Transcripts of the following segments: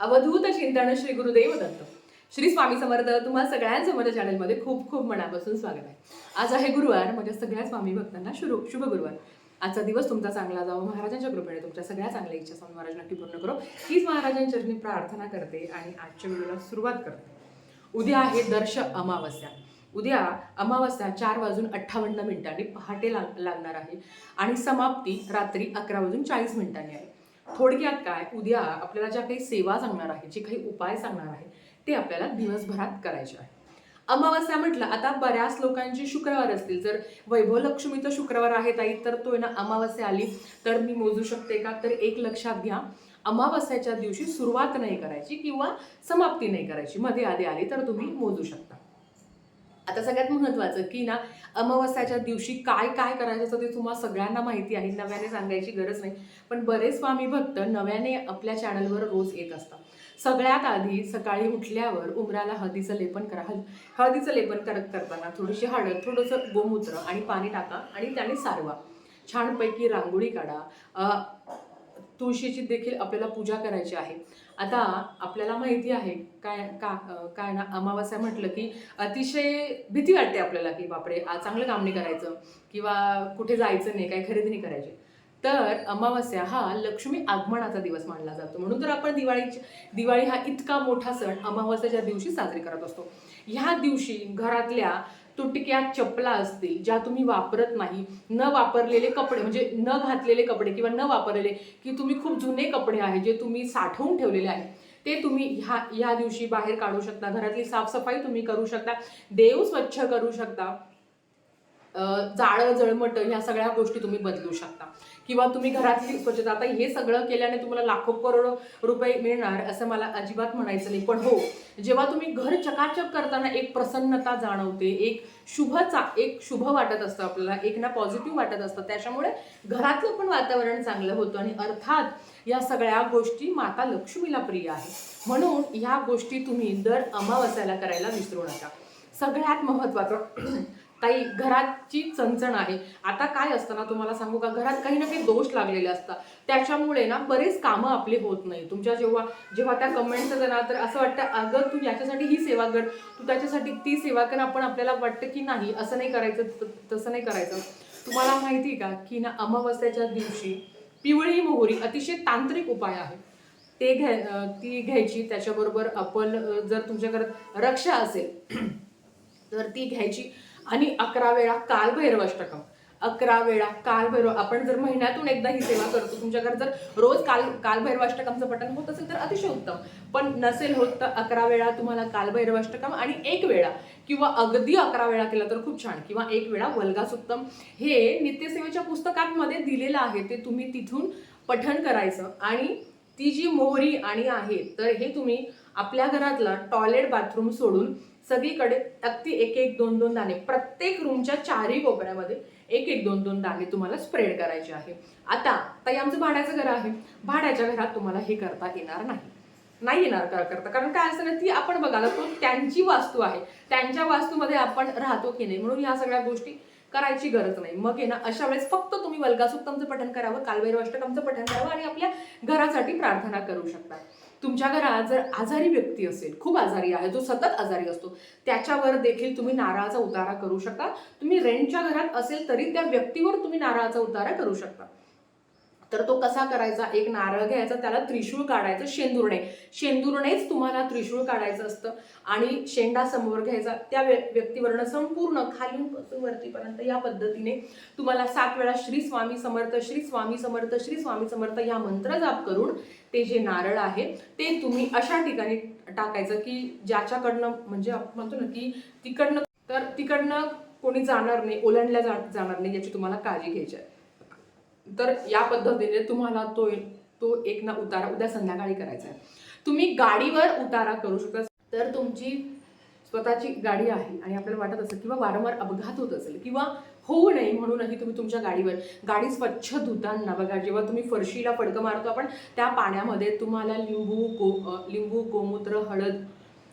अवधूत चिंतन श्री गुरुदेव दत्त. श्री स्वामी समर्थ तुम्हा सगळ्यांचं माझ्या चॅनलमध्ये खूप खूप मनापासून स्वागत आहे. आज आहे गुरुवार माझ्या सगळ्या स्वामी भक्तांना शुभ शुभ गुरुवार. आजचा दिवस तुमचा चांगला जावं महाराजांच्या कृपेने तुमच्या सगळ्या चांगल्या इच्छा स्वामी महाराज नक्की पूर्ण करो. हीच महाराजांच्या चरणी प्रार्थना करते आणि आजच्या व्हिडिओला सुरुवात करते. उद्या आहे दर्श अमावस्या. उद्या अमावस्या चार वाजून अठ्ठावन्न मिनिटांनी पहाटे लाग लागणार आहे. आणि समाप्ती रात्री अकरा वाजून चाळीस मिनिटांनी आहे. थोडक्यात काय? उद्या आपल्याला ज्या काही सेवा सांगणार आहे जे काही उपाय सांगणार आहे ते आपल्याला दिवसभरात करायचे आहे. अमावस्या म्हटलं आता बऱ्याच लोकांची शुक्रवार असतील. जर वैभव लक्ष्मीचा शुक्रवार आहे ताई तर तो आहे ना अमावस्या आली तर मी मोजू शकते का? तर एक लक्षात घ्या अमावस्याच्या दिवशी सुरुवात नाही करायची किंवा समाप्ती नाही करायची. मध्ये आधी आली तर तुम्ही मोजू शकता. आता सगळ्यात महत्त्वाचं की ना अमावस्याच्या दिवशी काय काय करायचं असतं ते तुम्हाला सगळ्यांना माहिती आहे. नव्याने सांगायची गरज नाही. पण बरेच स्वामी भक्त नव्याने आपल्या चॅनलवर रोज येत असतात. सगळ्यात आधी सकाळी उठल्यावर उमराला हळदीचं लेपन करा. हळद हळदीचं लेपन करत करताना थोडीशी हळद थोडंसं गोमूत्र आणि पाणी टाका आणि त्याने सारवा. छानपैकी रांगोळी काढा. तुळशीची देखील आपल्याला पूजा करायची आहे. आता आपल्याला माहिती आहे काय का काय ना अमावस्या म्हटलं की अतिशय भीती वाटते आपल्याला की बापरे आज चांगलं काम नाही करायचं किंवा कुठे जायचं नाही काही खरेदी नाही करायची. तर अमावस्या हा लक्ष्मी आगमनाचा दिवस मानला जातो. म्हणून तर आपण दिवाळीची दिवाळी हा इतका मोठा सण अमावस्याच्या दिवशी साजरी करत असतो. ह्या दिवशी घरातल्या तुटक्या चपला असतील ज्या तुम्ही वापरत नाही न वापरलेले कपडे म्हणजे न घातलेले कपडे किंवा न वापरलेले की तुम्ही खूप जुने कपडे आहेत जे तुम्ही साठवून ठेवलेले आहेत ते तुम्ही ह्या ह्या दिवशी बाहेर काढू शकता घरातली साफसफाई तुम्ही करू शकता देव स्वच्छ करू शकता. जाळं जळमट ह्या सगळ्या गोष्टी तुम्ही बदलू शकता. किंवा तुम्ही घरातली स्वच्छता आता हे सगळं केल्याने तुम्हाला लाखो करोड रुपये मिळणार असं मला अजिबात म्हणायचं नाही. पण हो जेव्हा तुम्ही घर चकाचक करताना एक प्रसन्नता जाणवते एक शुभचा एक शुभ वाटत असतं आपल्याला एक ना पॉझिटिव्ह वाटत असतं त्याच्यामुळे घरातलं पण वातावरण चांगलं होतं आणि अर्थात या सगळ्या गोष्टी माता लक्ष्मीला प्रिय आहे म्हणून ह्या गोष्टी तुम्ही दर अमावस्याला करायला विसरू नका. सगळ्यात महत्त्वाचं काही घराची चणचण आहे. आता काय असतं ना तुम्हाला सांगू का घरात काही ना काही दोष लागलेले असतात. त्याच्यामुळे ना बरेच कामं आपली होत नाही. तुमच्या जेव्हा जेव्हा त्या कमेंट्स येतात ना तर असं वाटतं अगं तू याच्यासाठी ही सेवा कर तू त्याच्यासाठी ती सेवा कर आपण आपल्याला वाटतं की नाही असं नाही करायचं तसं नाही करायचं. तुम्हाला माहिती आहे का की ना अमावस्याच्या दिवशी पिवळी मोहरी अतिशय तांत्रिक उपाय आहे. ते घ्याय ती घ्यायची. त्याच्याबरोबर आपण जर तुमच्या घरात रक्षा असेल तर ती घ्यायची. आणि अकरा वेळा कालभैरवाष्टकम अकरा वेळा कालभैरव आपण जर महिन्यातून एकदा ही सेवा करतो तुमच्या जर रोज काल कालभैरवाष्टकमचं पठण होत असेल तर अतिशय उत्तम. पण नसेल होत तर अकरा वेळा तुम्हाला कालभैरवाष्टकम आणि एक वेळा किंवा अगदी अकरा वेळा केला तर खूप छान किंवा एक वेळा वल्गासुत्तम हे नित्यसेवेच्या पुस्तकांमध्ये दिलेलं आहे ते तुम्ही तिथून पठण करायचं. आणि ती जी मोहरी आणि आहे तर हे तुम्ही आपल्या घरातला टॉयलेट बाथरूम सोडून सगळीकडे अगदी एक एक दोन दोन दाणे. प्रत्येक रूमच्या चारही कोपऱ्यामध्ये एक एक दोन दोन दाणे तुम्हाला स्प्रेड करायचे आहे. आता ताई आमचं भाड्याचं घर आहे. भाड्याच्या घरात तुम्हाला हे करता येणार नाही. नाही येणार का करता? कारण काय असतं ना ती आपण बघायला तो त्यांची वास्तू आहे. त्यांच्या वास्तूमध्ये आपण राहतो की नाही? म्हणून ह्या सगळ्या गोष्टी करायची गरज नाही. मग आहे ना अशा वेळेस फक्त तुम्ही वल्गासुक्तमचं पठण करावं कालभैरवाष्टकमचं पठण करावं आणि आपल्या घरासाठी प्रार्थना करू शकता. तुमच्या घरात जर आजारी व्यक्ती असेल खूप आजारी आहे जो सतत आजारी असतो त्याच्यावर देखील तुम्ही नारळाचा उतारा करू शकता. तुम्ही रेंटच्या घरात असेल तरी त्या व्यक्तीवर तुम्ही नारळाचा उतारा करू शकता. तर तो कसा करायचा? एक नारळ घ्यायचा त्याला त्रिशूळ काढायचं शेंदुरणे. शेंदुरणेच तुम्हाला त्रिशूळ काढायचं असतं. आणि शेंडा समोर घ्यायचा. त्या व्य- व्यक्तीवरनं संपूर्ण खालून वरतीपर्यंत या पद्धतीने तुम्हाला सात वेळा श्री स्वामी समर्थ श्री स्वामी समर्थ श्री स्वामी समर्थ या मंत्र जाप करून ते जे नारळ आहे ते तुम्ही अशा ठिकाणी टाकायचं की ज्याच्याकडनं म्हणजे आपण म्हणतो ना की तिकडनं तर तिकडनं कोणी जाणार नाही ओलांडल्या जा जाणार नाही याची तुम्हाला काळजी घ्यायची आहे. तर या पद्धतीने तुम्हाला तो तो एक ना उतारा उद्या संध्याकाळी करायचा आहे. तुम्ही गाडीवर उतारा करू शकता. तर तुमची स्वतःची गाडी आहे आणि आपल्याला वाटत असेल किंवा वारंवार अपघात होत असेल किंवा होऊ नये म्हणूनही तुम्ही तुमच्या गाडीवर गाडी स्वच्छ धुताना बघा. जेव्हा तुम्ही फरशीला फडकं मारतो आपण त्या पाण्यामध्ये तुम्हाला लिंबू गो लिंबू गोमूत्र हळद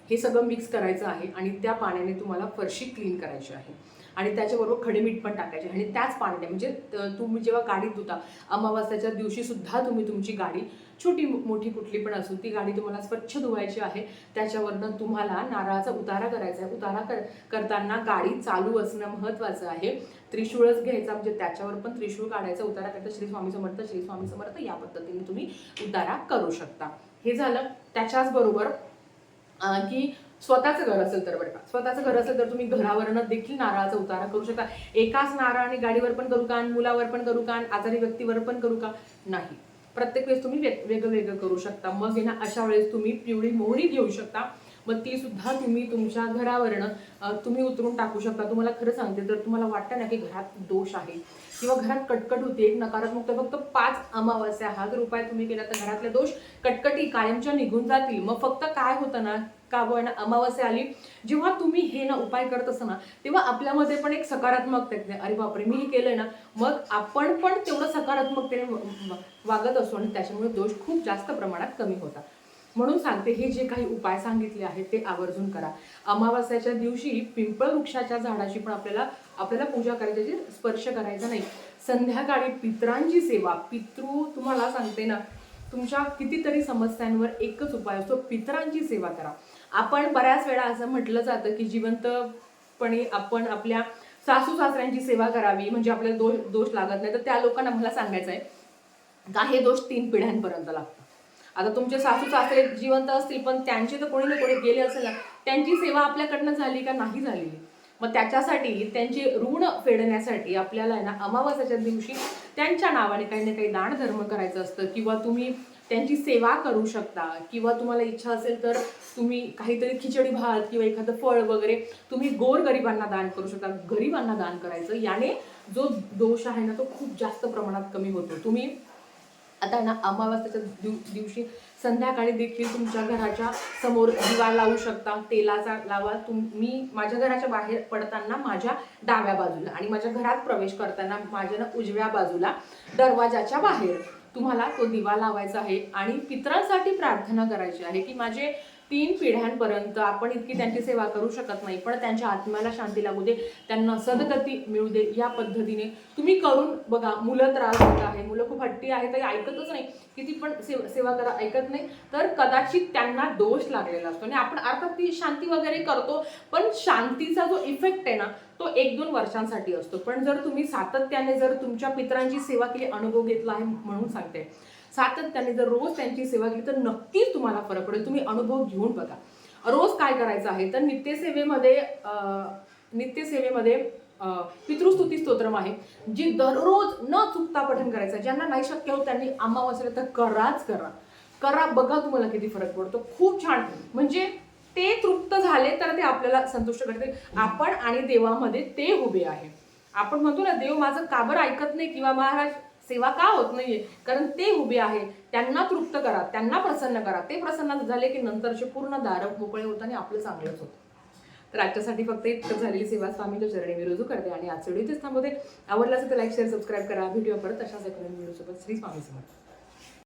हे सगळं मिक्स करायचं आहे आणि त्या पाण्याने तुम्हाला फरशी क्लीन करायची आहे. आणि त्याच्याबरोबर खडेमीठ पण टाकायचे. आणि त्याच पाण्याने म्हणजे तुम्ही जेव्हा गाडी धुता अमावास्याच्या दिवशी सुद्धा तुम्ही तुमची गाडी छोटी मोठी कुठली पण असू ती गाडी तुम्हाला स्वच्छ धुवायची आहे. त्याच्यावरनं तुम्हाला नारळाचा उतारा करायचा आहे. उतारा कर करताना गाडी चालू असणं महत्त्वाचं आहे. त्रिशूळच घ्यायचा म्हणजे त्याच्यावर पण त्रिशूळ काढायचा उतारा करता. श्री स्वामी समर्थ श्री स्वामी समर्थ या पद्धतीने तुम्ही उतारा करू शकता. हे झालं त्याच्याचबरोबर की स्वतःचं घर असेल तर बरं का. स्वतःचं घर असेल तर तुम्ही घरावरनं देखील नारळाचा उतारा करू शकता. एकाच नारळाने गाडीवर पण करू का मुलावर पण करू का आजारी व्यक्तीवर पण करू का? नाही. प्रत्येक वेळेस तुम्ही वेग- वेगळं वेगळं करू शकता. मग ना अशा वेळेस तुम्ही पिवळी मोहरी घेऊ शकता. मग ती सुद्धा तुम्ही तुमच्या घरावरनं तुम्ही उतरून टाकू शकता. तुम्हाला खरं सांगते जर तुम्हाला वाटतं ना की घरात दोष आहे किंवा घरात कटकट होती एक नकारात्मक तर फक्त पाच अमावास्या. हा जर उपाय तुम्ही केला तर घरातले दोष कटकटी कायमच्या निघून जातील. मग फक्त काय होतं ना का बुवा ना अमावास्या आली? जेव्हा तुम्ही हे ना उपाय करत असता ना तेव्हा आपल्यामध्ये पण एक सकारात्मकता येते. अरे बापरे मी हे केलंय ना. मग आपण पण तेवढं सकारात्मकतेने वागत असतो आणि त्याच्यामुळे दोष खूप जास्त प्रमाणात कमी होतात. म्हणून सांगते हे जे काही उपाय सांगितले आहेत ते आवर्जून करा. अमावास्याच्या दिवशी पिंपळ वृक्षाच्या झाडाची पण आपल्याला आपल्याला पूजा करायची आहे, स्पर्श करायचा नाही. संध्याकाळी पित्रांची सेवा पितृ तुम्हाला सांगते ना तुमच्या कितीतरी समस्यांवर एकच उपाय असतो पितरांची सेवा करा. आपण बऱ्याच वेळा असं म्हटलं जातं की जिवंतपणे आपण आपल्या सासू सासऱ्यांची सेवा करावी म्हणजे आपल्याला दोष दोष लागत नाही तर त्या लोकांना मला सांगायचं आहे का हे दोष तीन पिढ्यांपर्यंत लागतात. आता तुमचे सासू सासरे जिवंत असतील पण त्यांचे तर कोणी ना कोणी गेले असेल ना त्यांची सेवा आपल्याकडनं झाली का नाही झालेली मग त्याच्यासाठी त्यांचे ऋण फेडण्यासाठी आपल्याला आहे ना अमावास्याच्या दिवशी त्यांच्या नावाने काही ना काही दान धर्म करायचं असतं. किंवा तुम्ही त्यांची सेवा करू शकता. किंवा तुम्हाला इच्छा असेल तर तुम्ही काहीतरी खिचडी भात किंवा एखादं फळ वगैरे तुम्ही गोर गरिबांना दान करू शकता. गरिबांना दान करायचं. याने जो दोष आहे ना तो खूप जास्त प्रमाणात कमी होतो. तुम्ही आता ना अमावास्याच्या दिव- दिवशी संध्याकाळी देखील तुमच्या घराच्या समोर दिवा लावू शकता तेलाचा लावा. तुम्ही माझ्या घराच्या बाहेर पडताना माझ्या डाव्या बाजूला आणि माझ्या घरात प्रवेश करताना माझ्या ना उजव्या बाजूला दरवाजाच्या बाहेर तुम्हाला तो दिवा लावायचा आहे आणि पितरांसाठी प्रार्थना करायची आहे की माझे तीन पिढ्यांपर्यंत आपण इतकी त्यांची सेवा करू शकत नाही पण त्यांच्या आत्म्याला शांती लागू दे त्यांना सदगती मिळू दे या पद्धतीने तुम्ही करून बघा मुलं त्रास होत आहे मुलं खूप हट्टी आहे तरी ऐकतच नाही किती पण सेवा सेवा करा ऐकत नाही तर कदाचित त्यांना दोष लागलेला असतो. आणि आपण अर्थात ती शांती वगैरे करतो पण शांतीचा जो इफेक्ट आहे ना तो एक दोन वर्षांसाठी असतो. पण जर तुम्ही सातत्याने जर तुमच्या पित्रांची सेवा केली अनुभव घेतला आहे म्हणून सांगते. सातत्याने जर रोज त्यांची सेवा केली तर नक्कीच तुम्हाला फरक पडेल. तुम्ही अनुभव घेऊन बघा. रोज काय करायचं आहे? तर नित्यसेवेमध्ये नित्यसेवेमध्ये पितृस्तुती स्तोत्रम आहे जी दररोज न चुकता पठन करायचं. ज्यांना नाही शक्य होत त्यांनी अमावास्याला तर कराच करा. करा बघा तुम्हाला किती फरक पडतो. खूप छान. म्हणजे ते तृप्त झाले तर ते आपल्याला संतुष्ट करते आपण आणि देवामध्ये ते उभे आहे. आपण म्हणतो ना देव माझं काबर ऐकत नाही? किंवा महाराज सेवा का होत नाहीये? कारण ते उभे आहे त्यांना तृप्त करा. त्यांना प्रसन्न करा. ते प्रसन्न झाले की नंतरचे पूर्ण दार मोकळे होत आणि आपलं चांगलंच होतं. तर आजच्यासाठी फक्त इतकं झालेली सेवा स्वामीच्या चरणी मी रुजू करते आणि आज व्हिडिओ इथेच थांबवते आवडला असेल तर लाईक शेअर सबस्क्राईब करा. व्हिडिओ परत अशाच एखाद्या व्हिडिओसोबत श्री स्वामी समर्थ.